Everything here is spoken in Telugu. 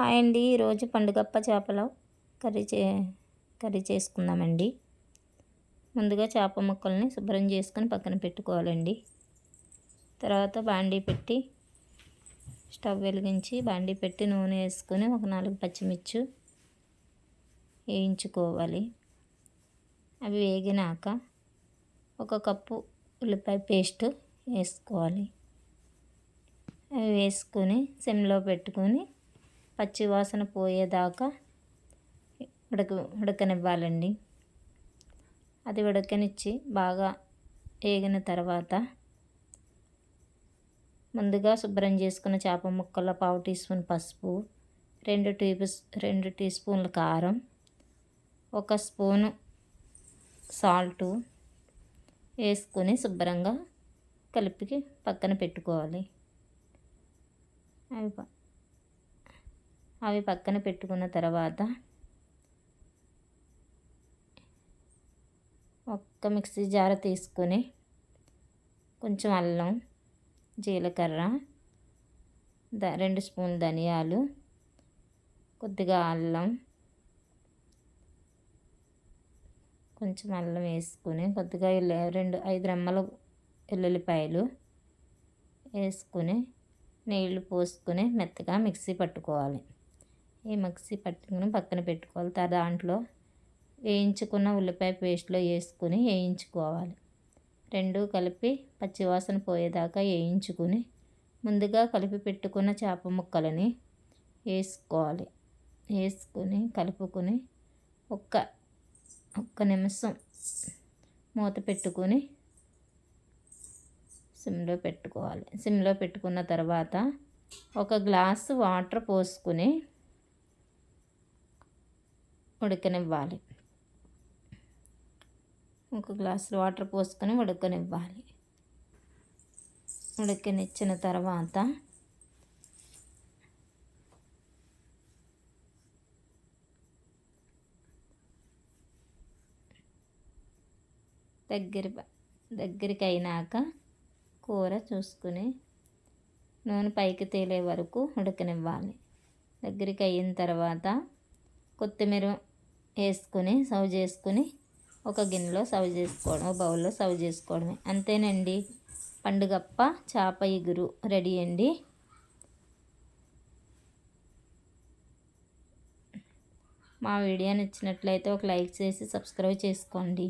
హాయ్ అండి. ఈరోజు పండుగప్ప చేపల కర్రీ చే కర్రీ చేసుకుందామండి. ముందుగా చేప ముక్కల్ని శుభ్రం చేసుకొని పక్కన పెట్టుకోవాలండి. తర్వాత బాండీ పెట్టి స్టవ్ వెలిగించి బాండీ పెట్టి నూనె వేసుకొని ఒక నాలుగు పచ్చిమిర్చి వేయించుకోవాలి. అవి వేగినాక ఒక కప్పు ఉల్లిపాయ పేస్ట్ వేసుకోవాలి. అవి వేసుకొని సిమ్లో పెట్టుకొని పచ్చివాసన పోయేదాకా ఉడక ఉడకనివ్వాలండి. అది ఉడకనిచ్చి బాగా వేగిన తర్వాత ముందుగా శుభ్రం చేసుకున్న చేప ముక్కల పావు టీ స్పూన్ పసుపు రెండు టీ రెండు టీ స్పూన్ల కారం ఒక స్పూను సాల్టు వేసుకొని శుభ్రంగా కలిపి పక్కన పెట్టుకోవాలి. అవి అవి పక్కన పెట్టుకున్న తర్వాత ఒక్క మిక్సీ జార తీసుకొని కొంచెం అల్లం జీలకర్ర ద రెండు స్పూన్ ధనియాలు కొద్దిగా అల్లం కొంచెం అల్లం వేసుకుని కొద్దిగా రెండు ఐదు రెమ్మల వెల్లుల్లిపాయలు వేసుకొని నీళ్ళు పోసుకొని మెత్తగా మిక్సీ పట్టుకోవాలి. ఈ మిక్సీ పట్టుకుని పక్కన పెట్టుకోవాలి. దాంట్లో వేయించుకున్న ఉల్లిపాయ పేస్ట్లో వేసుకుని వేయించుకోవాలి. రెండు కలిపి పచ్చివాసన పోయేదాకా వేయించుకుని ముందుగా కలిపి పెట్టుకున్న చేప ముక్కలని వేసుకోవాలి. వేసుకొని కలుపుకొని ఒక్క ఒక్క నిమిషం మూత పెట్టుకొని సిమ్లో పెట్టుకోవాలి. సిమ్లో పెట్టుకున్న తర్వాత ఒక గ్లాసు వాటర్ పోసుకుని ఉడకనివ్వాలి. ఒక గ్లాసు వాటర్ పోసుకొని ఉడకనివ్వాలి. ఉడకనిచ్చిన తర్వాత దగ్గర దగ్గరికి అయినాక కూర చూసుకుని నూనె పైకి తేలే వరకు ఉడకనివ్వాలి. దగ్గరికి అయిన తర్వాత కొత్తిమీర వేసుకొని సర్వ్ చేసుకుని ఒక గిన్నెలో సర్వ్ చేసుకోవడం ఒక బౌల్లో సర్వ్ చేసుకోవడమే. అంతేనండి. పండుగప్ప చేప ఇగురు రెడీ అండి. మా వీడియో నచ్చినట్లయితే ఒక లైక్ చేసి సబ్స్క్రైబ్ చేసుకోండి.